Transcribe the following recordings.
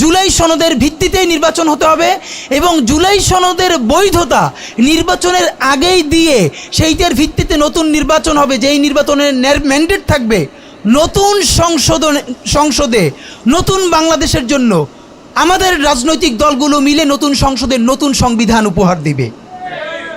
জুলাই সনদের ভিত্তিতেই নির্বাচন হতে হবে এবং জুলাই সনদের বৈধতা নির্বাচনের আগেই দিয়ে সেইটার ভিত্তিতে নতুন নির্বাচন হবে, যেই নির্বাচনের ম্যান্ডেট থাকবে নতুন সংশোধন, সংসদে, নতুন বাংলাদেশের জন্য। আমাদের রাজনৈতিক দলগুলো মিলে নতুন সংসদের নতুন সংবিধান উপহার দিবে।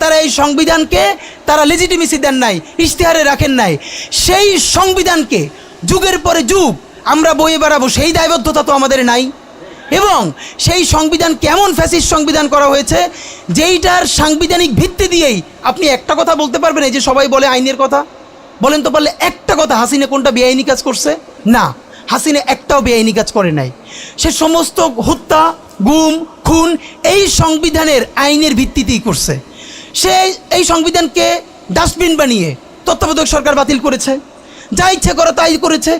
তারা এই সংবিধানকে তারা লেজিটিমেসি দেন নাই, ইশতেহারে রাখেন নাই। সেই সংবিধানকে যুগের পরে যুগ আমরা বয়ে বেড়াবো, সেই দায়বদ্ধতা তো আমাদের নাই। এবং সেই সংবিধান কেমন ফ্যাসিস্ট সংবিধান করা হয়েছে, যেইটার সাংবিধানিক ভিত্তি দিয়েই আপনি একটা কথা বলতে পারবেন, এই যে সবাই বলে আইনের কথা। বলেন তো পারলে একটা কথা, হাসিনে কোনটা বেআইনি কাজ করছে? না, হাসিনে একটাও বেআইনি কাজ করে নাই। সে সমস্ত হত্যা, গুম, খুন এই সংবিধানের আইনের ভিত্তিতেই করছে। সে এই সংবিধানকে ডাস্টবিন বানিয়ে তত্ত্বাবধায়ক সরকার বাতিল করেছে। যা ইচ্ছে করে তাই করেছে।